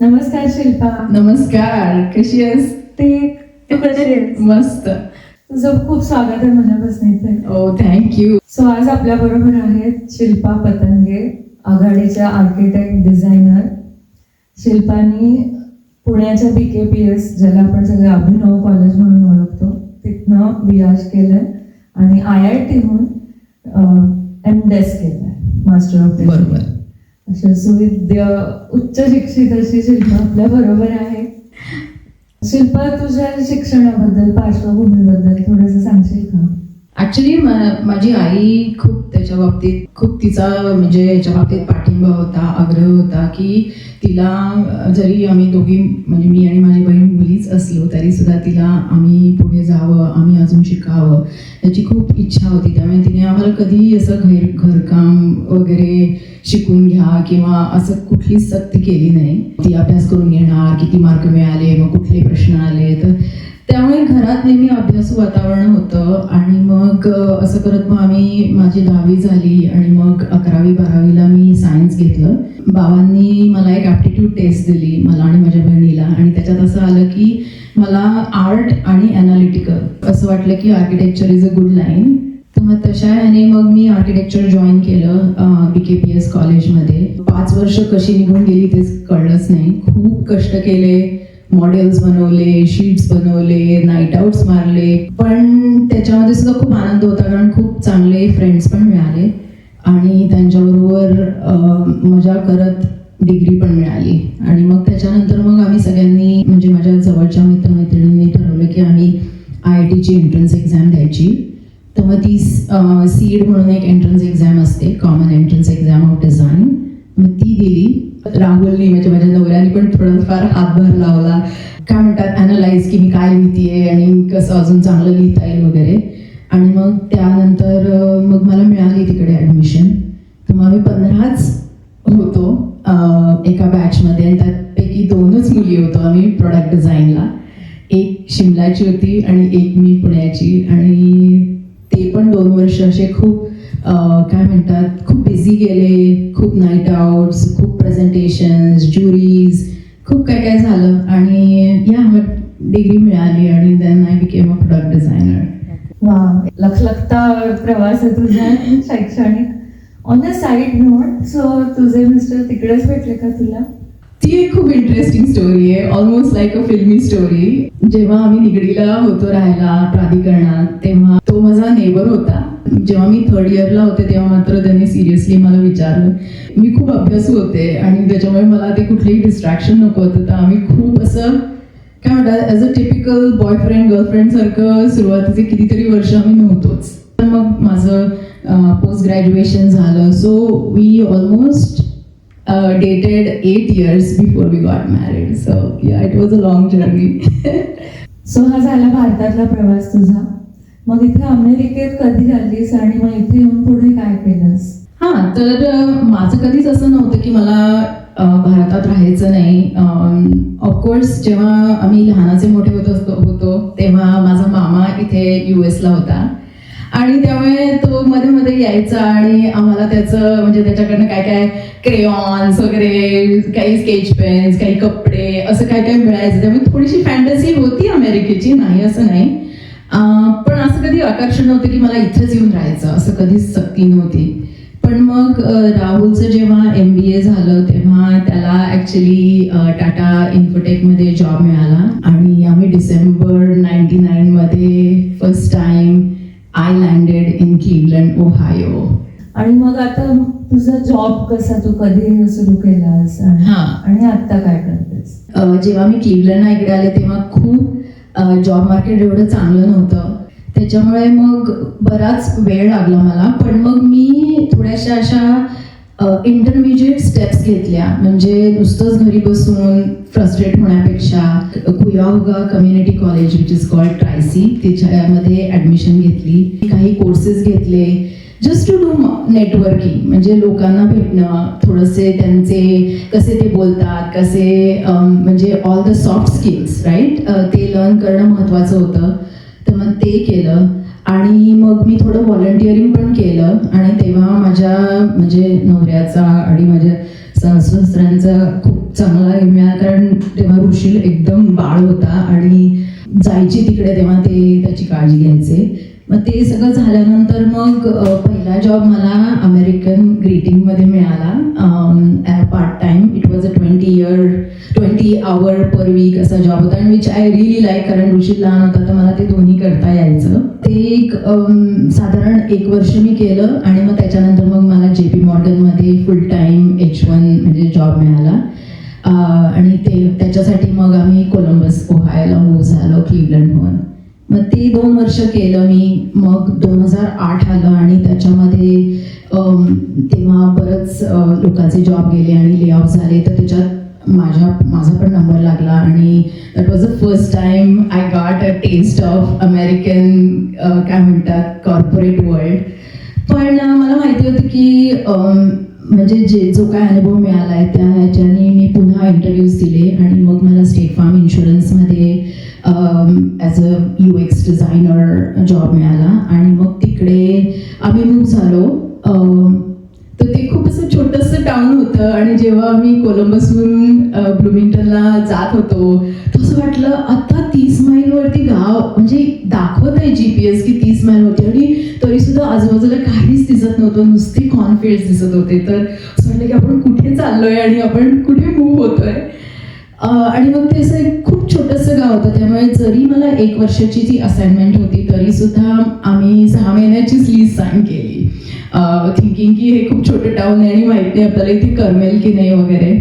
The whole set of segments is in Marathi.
नमस्कार शिल्पा. नमस्कार कशी आहेस? ते मस्त. तुझं खूप स्वागत आहे मनापासून इथे ओ थँक्यू सो आज आपल्या बरोबर आहेत शिल्पा पतंगे आघाडीच्या आर्किटेक्ट डिझायनर शिल्पानी पुण्याच्या बी के पी एस ज्याला आपण सगळे अभिनव कॉलेज म्हणून ओळखतो तिथनं विराज केलंय आणि आय आय टीहून एम डेस केलंय मास्टर ऑफ बरोबर. अशा सुविद्य उच्च शिक्षित अशी शिल्पा आपल्या बरोबर आहे. शिल्पा तुझ्या शिक्षणाबद्दल पार्श्वभूमीबद्दल थोडंसं सांगशील का? ऍक्च्युली माझी आई खूप त्याच्या बाबतीत खूप तिचा म्हणजे याच्या बाबतीत पाठिंबा होता आग्रह होता की तिला जरी आम्ही दोघी म्हणजे मी आणि माझी बहीण मुलीच असलो तरी सुद्धा तिला आम्ही पुढे जावं आम्ही अजून शिकावं याची खूप इच्छा होती. त्यामुळे तिने आम्हाला कधीही असं घर घरकाम वगैरे शिकून घ्या किंवा असं कुठलीच सक्ती केली नाही. ती अभ्यास करून घेणार किती मार्क मिळाले मग कुठले प्रश्न आले तर त्यामुळे घरात नेहमी अभ्यास वातावरण होतं आणि मग असं करत मग आम्ही माझी दहावी झाली आणि मग अकरावी बारावीला मी सायन्स घेतलं. बाबांनी मला एक ॲप्टिट्यूड टेस्ट दिली मला आणि माझ्या बहिणीला. आणि त्याच्यात असं आलं की मला आर्ट आणि अनालिटिकल असं वाटलं की architecture is a good line तर मग तशा ह्याने मग मी आर्किटेक्चर जॉईन केलं बी के पी एस कॉलेजमध्ये पाच वर्ष कशी निघून गेली तेच कळलंच नाही. खूप कष्ट केले. मॉडेल्स बनवले शीट्स बनवले नाईट आउट्स मारले. पण त्याच्यामध्ये सुद्धा खूप आनंद होता कारण खूप चांगले फ्रेंड्स पण मिळाले. आणि त्यांच्याबरोबर मजा करत डिग्री पण मिळाली. आणि मग त्याच्यानंतर मग आम्ही सगळ्यांनी म्हणजे माझ्या जवळच्या मित्रमैत्रिणींनी ठरवलं की आम्ही आय आय टीची एंट्रन्स एक्झाम द्यायची. तर मग ती सीड म्हणून एक एंट्रन्स एक्झाम असते common entrance exam of design मग ती दिली राहुलनी म्हणजे माझ्या नवऱ्याने पण थोडंफार हातभार लावला. काय म्हणतात अनालाइज की मी काय लिहितीये आणि कसं अजून चांगलं लिहिता येईल वगैरे. आणि मग त्यानंतर मग मला मिळाली तिकडे ॲडमिशन तर मग आम्ही पंधराच होतो एका बॅचमध्ये आणि त्यापैकी दोनच मुली होतो आम्ही प्रोडक्ट डिझाईनला एक शिमलाची होती आणि एक मी पुण्याची. आणि ते पण दोन वर्ष असे खूप काय म्हणतात खूप बिझी गेले खूप नाईट आउट्स खूप प्रेझेंटेशन्स ज्युरीज खूप काय काय झालं आणि या मग डिग्री मिळाली आणि then I became a product designer वा लखलखता प्रवास आहे तुझा शैक्षणिक. On the side note so तुझे मिस्टर तिकडेच भेटले का तुला? ती एक खूप इंटरेस्टिंग स्टोरी आहे almost like a filmi story जेव्हा आम्ही निगडीला होतो राहायला प्राधिकरणात तेव्हा तो माझा नेबर होता. जेव्हा मी थर्ड इयरला होते तेव्हा मात्र त्यांनी सिरियसली मला विचारलं. मी खूप अभ्यासू होते आणि त्याच्यामुळे मला ते कुठलेही डिस्ट्रॅक्शन नको होतं. तर आम्ही खूप असं काय म्हणतात as a typical boyfriend girlfriend सारखं सुरुवातीचे कितीतरी वर्ष आम्ही नव्हतोच. तर मग माझं पोस्ट ग्रॅज्युएशन झालं. So we almost dated eight years before we got married so yeah it was a long journey so हा झाला भारतातला प्रवास तुझा? मग इथे अमेरिकेत कधी झालीस आणि मग इथे येऊन पुढे काय केलंस? हा तर माझं कधीच असं नव्हतं की मला भारतात राहायचं नाही. ऑफकोर्स जेव्हा आम्ही लहानाचे मोठे होत असतो होतो तेव्हा माझा मामा इथे यू एसला होता. आणि त्यामुळे तो मध्ये मध्ये यायचा आणि आम्हाला त्याचं म्हणजे त्याच्याकडनं काय काय क्रेऑन्स वगैरे काही स्केच पेन्स काही कपडे असं काय काय मिळायचं. त्यामुळे थोडीशी फॅन्टसी होती अमेरिकेची नाही असं नाही. पण असं कधी आकर्षण नव्हतं की मला इथंच येऊन राहायचं असं कधीच सक्ती नव्हती. पण मग राहुलचं जेव्हा एम बी ए झालं तेव्हा त्याला ॲक्च्युली टाटा इन्फोटेकमध्ये जॉब मिळाला. आणि आम्ही December ninety नाईनमध्ये first time I landed in Cleveland Ohio आणि मग आता तुझा जॉब कसा? तू कधी सुरू केलास? आणि- हां. आणि आता काय करतेस? जेव्हा मी क्लिवलंडला इकडे आले तेव्हा खूप जॉब मार्केट एवढं चांगलं नव्हतं. त्याच्यामुळे मग बराच वेळ लागला मला. पण मग मी थोड्याशा अशा इंटरमिजिएट स्टेप्स घेतल्या. म्हणजे नुसतंच घरी बसून फ्रस्ट्रेट होण्यापेक्षा Cuyahoga community college which is called Tri C त्याच्यामध्ये ॲडमिशन घेतली. काही कोर्सेस घेतले. जस्ट टू डू नेटवर्किंग म्हणजे लोकांना भेटणं थोडंसे त्यांचे कसे ते बोलतात कसे म्हणजे all the soft skills right ते लर्न करणं महत्त्वाचं होतं. तर मग ते केलं. आणि मग मी थोडं व्हॉलंटिअरिंग पण केलं. आणि तेव्हा माझ्या म्हणजे नवऱ्याचा आणि माझ्या सहस्रांचा खूप चांगला हे मिळाला कारण तेव्हा ऋषील एकदम बाळ होता. आणि जायची तिकडे तेव्हा ते त्याची काळजी घ्यायचे. मग ते सगळं झाल्यानंतर मग पहिला जॉब मला अमेरिकन ग्रीटिंगमध्ये मिळाला. Part time it was a twenty year twenty hour per week असा जॉब होता आणि विच आय रिली लाईक कारण ऋषी लहान होता तर मला ते दोन्ही करता यायचं. ते एक साधारण एक वर्ष मी केलं आणि मग त्याच्यानंतर मग मला जे पी मॉर्गनमध्ये फुल टाईम एच वन म्हणजे जॉब मिळाला. आणि ते त्याच्यासाठी मग आम्ही कोलंबस ओहायला मूव्ह झालो क्लिवलंडहून मग ते दोन वर्ष केलं मी. मग दोन हजार आठ आलं आणि त्याच्यामध्ये तेव्हा बरंच लोकांचे जॉब गेले आणि ले ऑफ झाले. तर त्याच्यात माझ्या माझा पण नंबर लागला आणि that was a first time I got a test of American काय म्हणतात कॉर्पोरेट वर्ल्ड पण मला माहिती होतं की म्हणजे जे जो काय अनुभव मिळाला आहे त्या ह्याच्याने मी पुन्हा इंटरव्ह्यूज दिले आणि मग मला State Farm इन्शुरन्समध्ये as a U X designer job मिळाला. आणि मग तिकडे आम्ही मूव झालो um, तर ते खूप असं छोटंसं टाउन होतं. आणि जेव्हा आम्ही कोलंबसहून ब्लुमिंटनला जात होतो तर असं वाटलं आता तीस माईलवरती गाव म्हणजे दाखवत आहे जी पी एस की तीस मैलवरती आणि तरीसुद्धा आजूबाजूला काहीच दिसत नव्हतं. नुसते कॉन्फिडन्स दिसत होते. तर असं वाटलं की आपण कुठे चाललोय आणि आपण कुठे मूव्ह होतोय. आणि मग ते असं एक खूप छोटंसं गाव होतं. त्यामुळे जरी मला एक वर्षाची ती असाइनमेंट होती तरी सुद्धा आम्ही सहा महिन्याचीच लीज साईन केली. थिंकिंग की हे खूप छोटं टाऊन आहे आणि माहिती आहे आपल्याला इथे करमेल की नाही वगैरे.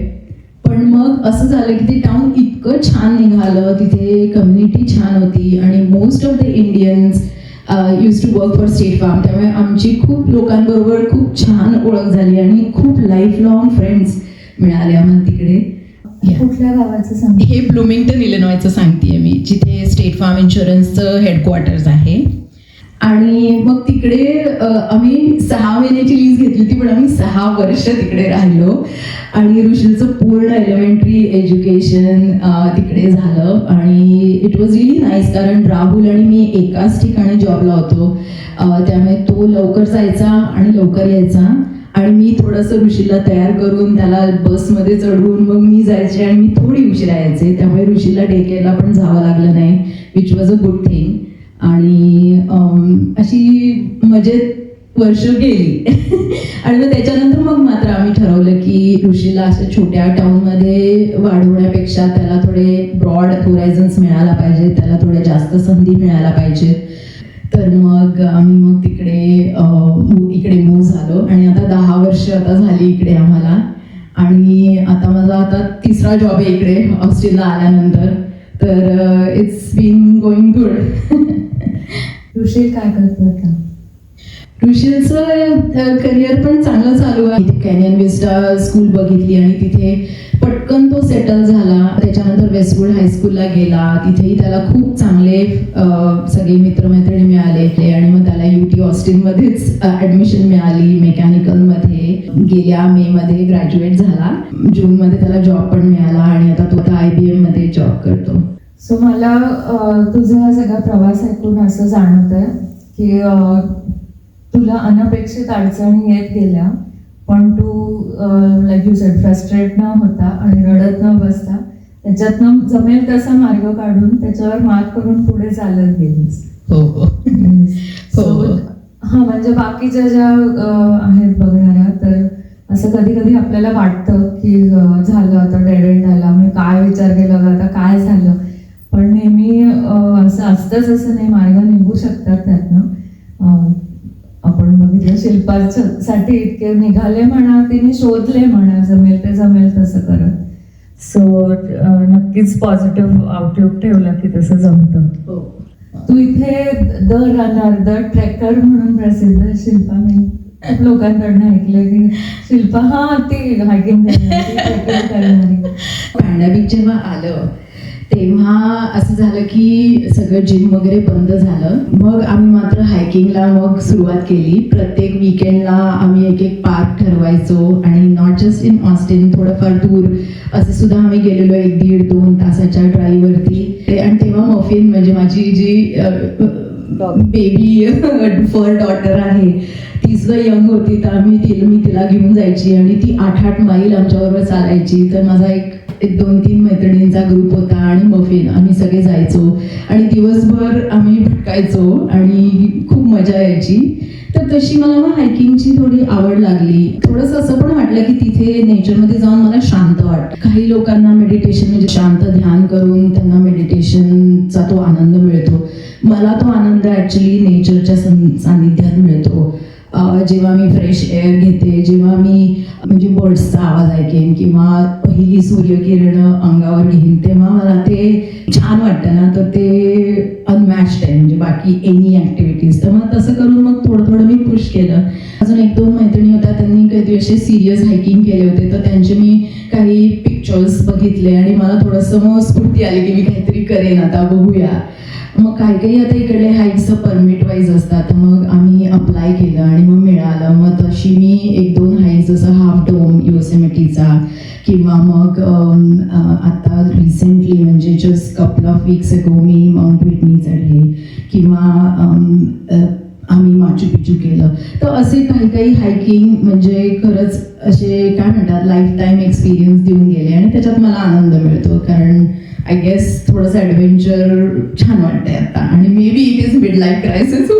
पण मग असं झालं की ते टाऊन इतकं छान निघालं. तिथे कम्युनिटी छान होती आणि most of the Indians use to work for State Farm त्यामुळे आमची खूप लोकांबरोबर खूप छान ओळख झाली आणि खूप लाईफ लॉंग फ्रेंड्स मिळाले आम्हाला तिकडे. कुठल्या गावाचं सांग हे ब्लुमिंग्टन इलिनॉयचं सांगतेय मी जिथे स्टेट फार्म इन्शुरन्सचं हेडक्वार्टर्स आहे. आणि मग तिकडे आम्ही सहा महिन्याची लीज घेतली होती पण आम्ही सहा वर्ष तिकडे राहिलो. आणि ऋषीचं पूर्ण एलिमेंटरी एज्युकेशन तिकडे झालं. आणि इट वॉज रिली नाईस कारण राहुल आणि मी एकाच ठिकाणी जॉबला होतो. त्यामुळे तो लवकर जायचा आणि लवकर यायचा. आणि मी थोडंसं ऋषीला तयार करून त्याला बसमध्ये चढवून मग मी जायचे आणि मी थोडी उशिरा यायचे. त्यामुळे ऋषीला डेकेला पण जावं लागलं नाही which was a good thing आणि अशी मजेत वर्ष गेली. आणि मग त्याच्यानंतर मग मात्र आम्ही ठरवलं की ऋषीला असं छोट्या टाऊनमध्ये वाढवण्यापेक्षा त्याला थोडे ब्रॉड होरायझन्स मिळायला पाहिजे त्याला थोड्या जास्त संधी मिळायला पाहिजे तर मग आम्ही मग तिकडे इकडे मूव झालो. आणि आता दहा वर्ष आता झाली इकडे आम्हाला. आणि आता माझा आता तिसरा जॉब आहे इकडे ऑस्ट्रेलियाला आल्यानंतर. तर it's been going good Rishi काय करतो आता? ऋषीचं करिअर पण चांगलं चालू आहे. कॅनियन विस्टा स्कूल बघितली आणि तिथे पटकन तो सेटल झाला. त्याच्यानंतर वेस्टवूड हायस्कूलला गेला. तिथेही त्याला खूप चांगले सगळे मित्रमैत्रिणी मिळाले आणि मग त्याला युटी ऑस्टिनमध्येच ऍडमिशन मिळाली मेकॅनिकलमध्ये गेल्या मे मध्ये ग्रॅज्युएट झाला. जूनमध्ये त्याला जॉब पण मिळाला आणि आता तो आता आय बी एममध्ये जॉब करतो. सो मला तुझा हा सगळा प्रवास ऐकून असं जाणवत आहे की तुला अनपेक्षित अडचणी येत गेल्या. पण तू लाईक यू सेड फ्रस्ट्रेट न होता आणि रडत न बसता त्याच्यातनं जमेल तसा मार्ग काढून त्याच्यावर मात करून पुढे चालत गेलीस हो हो. So, हो. हा म्हणजे बाकीच्या ज्या आहेत बघणाऱ्या तर असं कधी कधी आपल्याला वाटतं की झालं आता डेड एंड आला मी काय विचार केला आता काय झालं? पण नेहमी असं असतंच असं नाही. मार्ग निघू शकतात त्यातनं. आपण बघितलं शिल्पाच्या साठी इतके निघाले म्हणा तिने शोधले म्हणा जमेल ते जमेल तसं करत. सो नक्कीच पॉझिटिव्ह आउटलुक ठेवला की तसं जमतं. हो. तू इथे द रनर द ट्रेकर म्हणून प्रसिद्ध शिल्पा मी लोकांकडनं ऐकलं की शिल्पा हा ती हायकिंग करणारी जेव्हा आलं तेव्हा असं झालं की सगळं जिम वगैरे बंद झालं. मग आम्ही मात्र हायकिंगला मग सुरुवात केली. प्रत्येक विकेंडला आम्ही एक एक पार्क ठरवायचो आणि नॉट जस्ट इन ऑस्टिन थोडंफार दूर असं सुद्धा आम्ही गेलेलो एक दीड दोन तासाच्या ड्राईव्हवरती ते आणि तेव्हा मफिन म्हणजे माझी जी बेबी फर डॉटर आहे ती सुद्धा यंग होती तर आम्ही तिला मी तिला घेऊन जायची आणि ती आठ आठ माईल आमच्याबरोबर चालायची. तर माझा एक एक दोन तीन मैत्रिणींचा ग्रुप होता आणि मफिन आम्ही सगळे जायचो. आणि दिवसभर आम्ही भटकायचो आणि खूप मजा यायची. तर तशी मला मग हायकिंगची थोडी आवड लागली. थोडंसं असं पण वाटलं की तिथे नेचरमध्ये जाऊन मला शांत वाटतं काही लोकांना मेडिटेशन म्हणजे शांत ध्यान करून त्यांना मेडिटेशनचा तो आनंद मिळतो. मला तो आनंद ॲक्च्युली नेचरच्या सं- सानिध्यात मिळतो. जेव्हा मी फ्रेश एअर घेते जेव्हा मी म्हणजे बर्ड्सचा आवाज ऐकेन किंवा पहिली सूर्यकिरण अंगावर घेईन तेव्हा मला ते छान वाटतं ना. तर ते अनमॅच्ड आहे. म्हणजे बाकी एनी ॲक्टिव्हिटीज तर मग तसं करून मग थोडं थोडं मी पुश केलं. अजून एक दोन मैत्रिणी होत्या त्यांनी काहीतरी असे सिरियस हायकिंग केले होते तर पिक्चर्स बघितले आणि मला थोडंसं मग स्फूर्ती आली की मी काहीतरी करेन आता बघूया. मग काही काही आता इकडे हाईक्स परमिट वाईज असतात मग आम्ही अप्लाय केलं आणि मग मिळालं. मग तशी मी एक दोन हाईक जसं हाफ डोम युसेमिटीचा किंवा मग आता रिसेंटली म्हणजे just couple of weeks ago me mount Whitney चढले. किंवा आम्ही माचू पिचू केलं. तर असे काही काही हायकिंग म्हणजे खरंच असे काय म्हणतात लाईफ टाईम एक्सपिरियन्स देऊन गेले आणि त्याच्यात मला आनंद मिळतो. कारण आय गेस थोडंसं ॲडव्हेंचर छान वाटतंय आता. आणि may be it is mid life crisis हू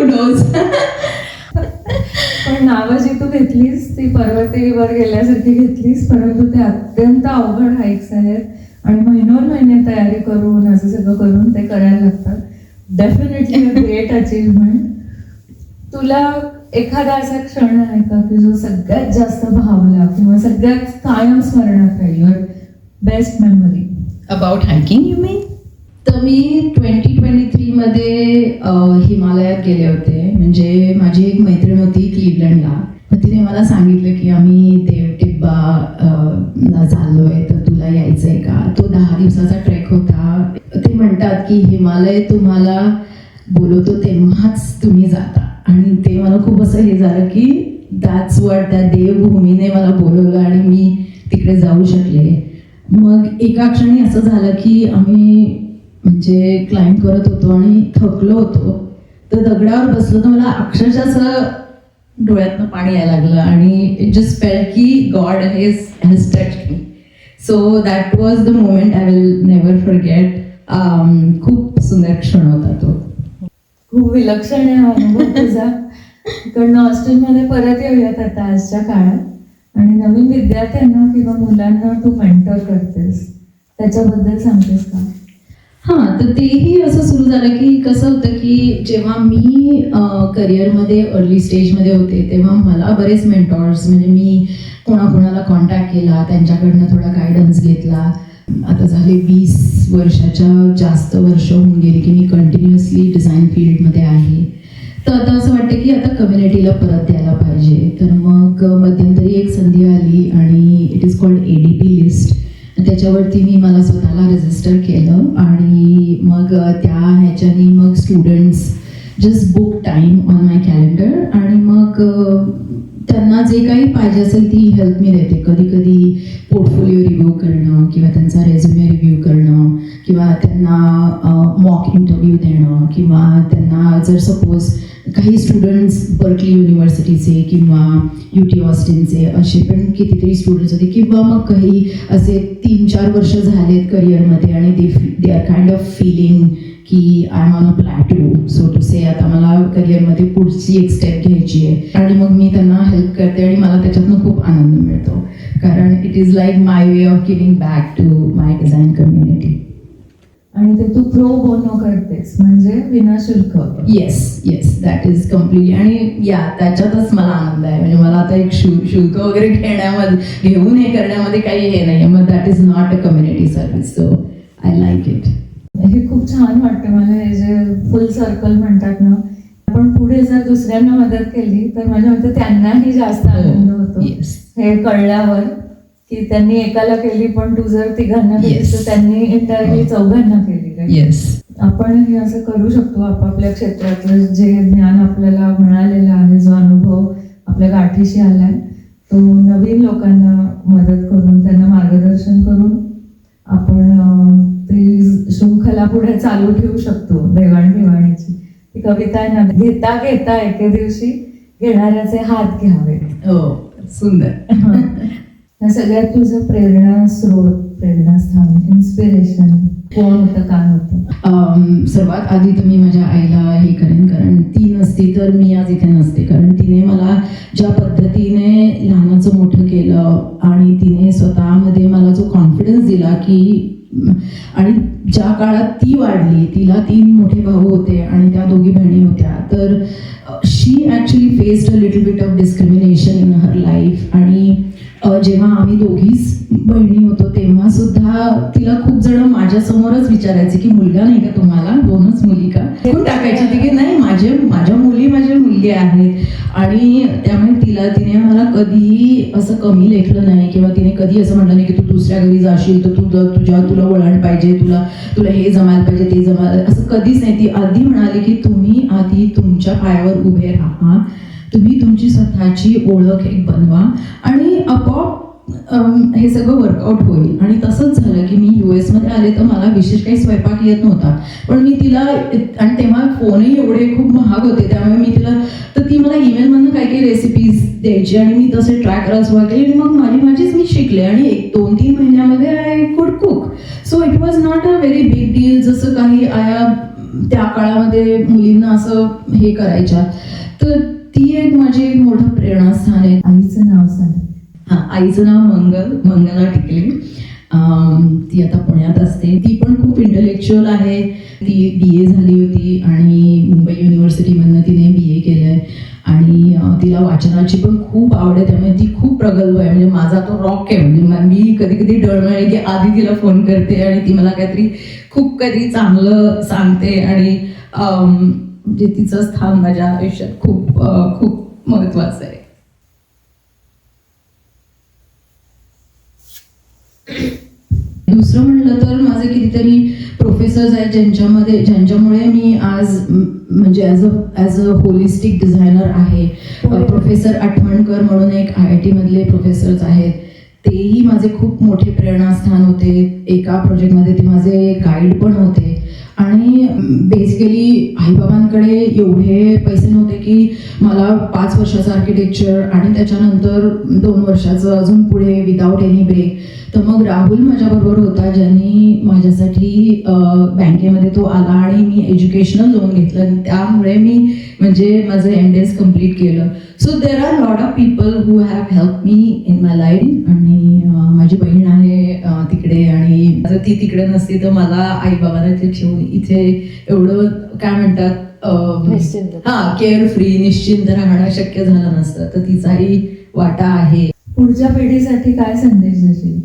पण नावं जी तू घेतलीस ती पर्वतीवर गेल्यासारखी घेतलीस परंतु ते अत्यंत अवघड हाईक्स आहेत. आणि महिनोर महिने तयारी करून असं सगळं करून ते करायला लागतात. डेफिनेटली ग्रेट अचीवमेंट तुला एखादा असा क्षण आहे का की जो सगळ्यात जास्त भावला किंवा सगळ्यात कायम स्मरणात राहील? Your best memory about hiking you mean तर मी ट्वेंटी ट्वेंटी थ्रीमध्ये हिमालयात गेले होते. म्हणजे माझी एक मैत्रीण होती क्लिवलंडला. तर तिने मला सांगितलं की आम्ही देवटिब्बा अ, ला चाललोय. तर तुला यायचंय का? तो दहा दिवसाचा ट्रेक होता. ते म्हणतात की हिमालय तुम्हाला बोलवतो तेव्हाच तुम्ही जाता. आणि ते मला खूप असं हे झालं की दॅट्स वॉट त्या देवभूमीने मला बोलवलं आणि मी तिकडे जाऊ शकले. मग एका क्षणी असं झालं की आम्ही म्हणजे क्लाइंब करत होतो आणि थकलो होतो. तर दगडावर बसलो तर मला अक्षरशः असं डोळ्यातनं पाणी यायला लागलं आणि इट जस्ट फेल की God has has touch me so that was the moment I will never forget खूप सुंदर क्षण होता तो. खूप विलक्षण आहे हा अनुभव तुझा. कारण हॉस्टेलमध्ये परत येऊयात आता आजच्या काळात. आणि नवीन विद्यार्थ्यांना किंवा मुलांना तू मेंटर करतेस. त्याच्याबद्दल सांगतेस का? हां तर तेही असं सुरू झालं की कसं होतं की जेव्हा मी करिअरमध्ये अर्ली स्टेजमध्ये होते तेव्हा मला बरेच मेंटॉर्स म्हणजे मी कोणाकोणाला कॉन्टॅक्ट केला त्यांच्याकडनं थोडा गायडन्स घेतला. आता झाले वीस वर्षाच्या जास्त वर्ष होऊन गेली की मी कंटिन्युअसली डिझाईन फील्डमध्ये आहे. तर आता असं वाटतं की आता कम्युनिटीला परत द्यायला पाहिजे. तर मग मध्यंतरी एक संधी आली आणि it is called A D P list त्याच्यावरती मी मला स्वतःला रजिस्टर केलं आणि मग त्या ह्याच्याने मग students just book time on my calendar आणि मग त्यांना जे काही पाहिजे असेल ती हेल्प मी देते. कधी कधी पोर्टफोलिओ रिव्ह्यू करणं किंवा त्यांचा रेझ्युमे रिव्ह्यू करणं किंवा त्यांना मॉक इंटरव्ह्यू देणं किंवा त्यांना जर सपोज काही स्टुडंट्स बर्कली युनिव्हर्सिटीचे किंवा यू टी ऑस्टिनचे असे पण कितीतरी स्टुडंट्स होते किंवा मग काही असे तीन चार वर्ष झालेत करिअरमध्ये आणि they they are kind of feeling की I on a plateau so to say आता मला करिअरमध्ये पुढची एक स्टेप घ्यायची आहे. आणि मग मी त्यांना हेल्प करते आणि मला त्याच्यातनं खूप आनंद मिळतो. कारण it is like my way of giving back to my design community आणि ते तू प्रो बोनो करतेस म्हणजे विनाशुल्क. Yes yes that is completely आणि या त्याच्यातच मला आनंद आहे. म्हणजे मला आता एक शु शुल्क वगैरे घेण्यामध्ये घेऊन हे करण्यामध्ये काही हे नाही मग that is not a community service so I like it हे खूप छान वाटतं मला हे जे फुल सर्कल म्हणतात ना. आपण पुढे जर दुसऱ्यांना मदत केली तर माझ्या मते त्यांनाही जास्त आनंद होतो. हे कळल्यावर की त्यांनी एकाला केली पण तू जर तिघांना केलीस Yes. तर त्यांनी इंटरव्ह्यू चौघांना केली काय? आपण हे असं करू शकतो आपापल्या क्षेत्रातलं जे ज्ञान आपल्याला मिळालेलं आहे जो अनुभव आपल्या गाठीशी आलाय तो नवीन लोकांना मदत करून त्यांना मार्गदर्शन करून आपण पुढे चालू ठेवू शकतो देवाणघेवाणीची. ही कविता आहे ना घेता घेता एके दिवशी घेणाऱ्याचे हात घ्यावेत हो सुंदर. सगळ्यात तुझं प्रेरणा स्रोत प्रेरणास्थान इन्स्पिरेशन कोण होतं काय होतं? सर्वात आधी तर मी माझ्या आईला हे करेन कारण ती नसती तर मी आज इथे नसते. कारण तिने मला ज्या पद्धतीने लहानाचं मोठं केलं आणि तिने स्वतःमध्ये मला जो कॉन्फिडन्स दिला की आणि ज्या काळात ती वाढली तिला तीन मोठे भाऊ होते आणि त्या दोघी बहिणी होत्या तर she actually faced a little bit of discrimination in her life आणि जेव्हा आम्ही दोघीच बहिणी होतो तेव्हा सुद्धा तिला खूप जण माझ्या समोरच विचारायचे की मुलगा नाही का तुम्हाला? दोनच मुली का? कोण टाकायची ती की नाही माझे माझ्या मुली माझ्या मुलगी आहेत. आणि त्यामुळे तिला तिने मला कधीही असं कमी लेखलं नाही किंवा तिने कधी असं म्हटलं नाही की तू दुसऱ्या घरी जाशील तर तू तुझ्या तुला वळण पाहिजे तुला तुला हे जमायला पाहिजे ते जमायला असं कधीच नाही. ती आधी म्हणाली की तुम्ही आधी तुमच्या पायावर उभे राहा तुम्ही तुमची स्वतःची ओळख एक बनवा. आणि आपोआप हे सगळं वर्कआउट होईल. आणि तसंच झालं की मी यू मध्ये आले तर मला विशेष काही स्वयंपाक येत नव्हता. पण मी तिला आणि तेव्हा फोनही एवढे खूप महाग होते त्यामुळे मी तिला तर ती मला ईमेलमधनं काही काही रेसिपीज द्यायची आणि मी तसे ट्राय करायला सुरुवात केली आणि मग माझी माझीच मी शिकले. आणि एक दोन तीन महिन्यामध्ये I could cook so it was not a very big deal जसं काही आया त्या काळामध्ये मुलींना असं हे करायच्या. तर ती एक माझी एक मोठं प्रेरणास्थान आहे. आईचं नाव सांग. आईचं नाव मंगल. मंगला टिकले. ती आता पुण्यात असते. ती पण खूप इंटलेक्च्युअल आहे. ती बी ए झाली होती आणि मुंबई युनिव्हर्सिटीमधनं तिने बी ए केलं आहे आणि तिला वाचनाची पण खूप आवड आहे. त्यामुळे ती खूप प्रगल्भ आहे. म्हणजे माझा तो रॉक आहे. म्हणजे मी कधी कधी डळमळे की आधी तिला फोन करते आणि ती मला काहीतरी खूप काहीतरी चांगलं सांगते. आणि म्हणजे तिचं स्थान माझ्या आयुष्यात खूप खूप महत्त्वाचं आहे. दुसरं म्हणलं तर माझे कितीतरी प्रोफेसर्स आहेत ज्यांच्यामध्ये ज्यांच्यामुळे मी आज म्हणजे as a as a holistic designer आहे. प्रोफेसर आठवणकर म्हणून एक आय आय टीमधले प्रोफेसर्स आहेत. तेही माझे खूप मोठे प्रेरणास्थान होते. एका प्रोजेक्टमध्ये ते माझे गाईड पण होते. आणि बेसिकली आईबाबांकडे एवढे पैसे नव्हते की मला पाच वर्षाचं आर्किटेक्चर आणि त्याच्यानंतर दोन वर्षाचं अजून पुढे विदाऊट एनी ब्रेक तर मग राहुल माझ्याबरोबर होता ज्यांनी माझ्यासाठी बँकेमध्ये तो आला आणि मी एज्युकेशनल लोन घेतलं. आणि त्यामुळे मी म्हणजे माझं एम डी एस कंप्लीट केलं. So there are lot of people who have help me in my life आणि माझी बहीण तिकडे आणि जर ती तिकडे नसती तर मला आई बाबांना इथे ठेवून इथे एवढं काय म्हणतात. हा केअर फ्री निश्चिंत राहणं शक्य झालं नसतं. तर तिचाही वाटा आहे. पुढच्या पिढीसाठी काय संदेश देशील?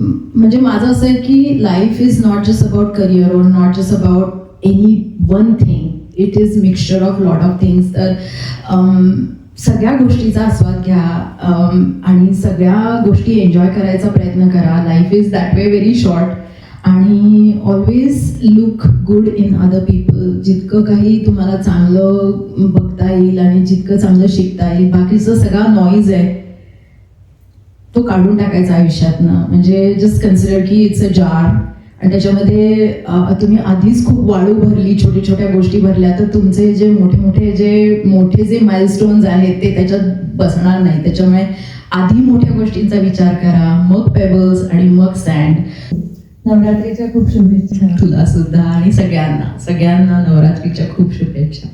म्हणजे माझं असं आहे की life is not just about career or not just about any one thing it is mixture of lot of things तर अम, सगळ्या गोष्टीचा आस्वाद घ्या आणि सगळ्या गोष्टी एन्जॉय करायचा प्रयत्न करा. Life is that way very short आणि always look good in other people जितकं काही तुम्हाला चांगलं बघता येईल आणि जितकं चांगलं शिकता येईल बाकीचं सगळा नॉईज आहे तो काढून टाकायचा आयुष्यातनं. म्हणजे जस्ट कन्सिडर की इट्स अ जार आणि त्याच्यामध्ये तुम्ही आधीच खूप वाळू भरली छोट्या छोट्या गोष्टी भरल्या तर तुमचे जे मोठे मोठे जे मोठे जे माइलस्टोन्स आहेत ते त्याच्यात बसणार नाही. त्याच्यामुळे आधी मोठ्या गोष्टींचा विचार करा. मग पेबल्स आणि मग सँड नवरात्रीच्या खूप शुभेच्छा. तुला सुद्धा आणि सगळ्यांना. सगळ्यांना नवरात्रीच्या खूप शुभेच्छा.